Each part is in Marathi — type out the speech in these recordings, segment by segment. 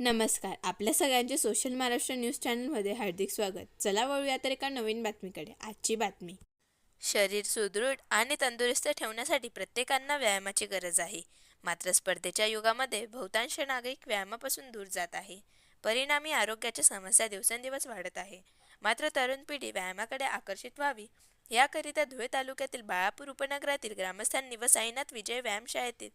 नमस्कार. आपल्या सगळ्यांचे सोशल महाराष्ट्र न्यूज चॅनलमध्ये हार्दिक स्वागत. चला वळूया तर एका नवीन बातमीकडे. आजची बातमी. शरीर सुदृढ आणि तंदुरुस्त ठेवण्यासाठी प्रत्येकांना व्यायामाची गरज आहे. मात्र स्पर्धेच्या युगामध्ये बहुतांश नागरिक व्यायामापासून दूर जात आहे. परिणामी आरोग्याच्या समस्या दिवसेंदिवस वाढत आहे. मात्र तरुण पिढी व्यायामाकडे आकर्षित व्हावी याकरिता धुळे तालुक्यातील बाळापूर उपनगरातील ग्रामस्थांनी व साईनाथ विजय व्यायामशाळेतील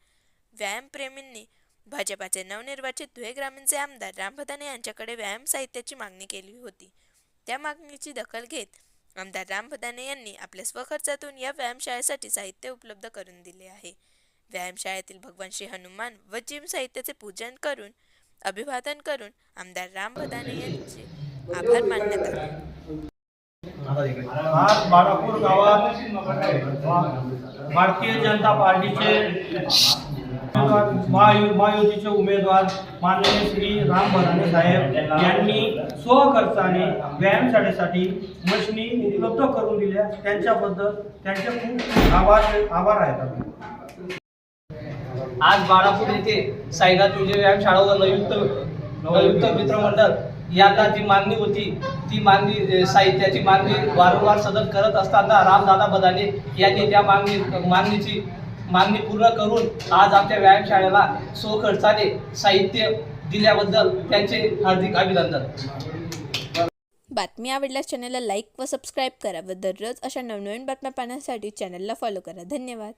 व्यायामप्रेमींनी भाजपाचे नवनिर्वाचित धुळे ग्रामीणचे आमदार रामभदाने यांच्याकडे व्यायाम साहित्याची मागणी केली होती. त्या मागणीची दखल घेत आमदार रामभदाने यांनी आपल्या स्वखर्चातून या व्यायामशाळेसाठी साहित्य उपलब्ध करून दिले आहे. व्यायामशाळेतील भगवान श्री हनुमान व जिम साहित्याचे पूजन करून अभिवादन करून आमदार राम भदाने यांचे आभार मानण्यात आले आज बाळापूर गावात भारतीय जनता पार्टीचे महायु महायुतीचे उमेदवार माननीय श्री राम भदाने साहेब यांनी स्वखर्चाने व्यायामशाळेसाठी मशिनी उपलब्ध करून दिल्या. त्यांच्याबद्दल त्यांचे खूप आभार आभार आहेत आज बाळापूर येथे साईनाथ विजय व्यायामशाळा व नवयुक्त नवयुक्त मित्रमंडळ यांना जी मागणी होती ती मागणी साहित्याची मागणी वारंवार सदर करत असताना रामदादा बदाने यांनी त्या मागणी मागणीची मागणी पूर्ण करून आज आमच्या व्यायामशाळेला स्वखर्चाने साहित्य दिल्याबद्दल त्यांचे हार्दिक अभिनंदन. बातमी आवडल्यास चॅनलला लाईक व सबस्क्राईब करा व दररोज अशा नवनवीन बातम्या पाहण्यासाठी चॅनलला फॉलो करा. धन्यवाद.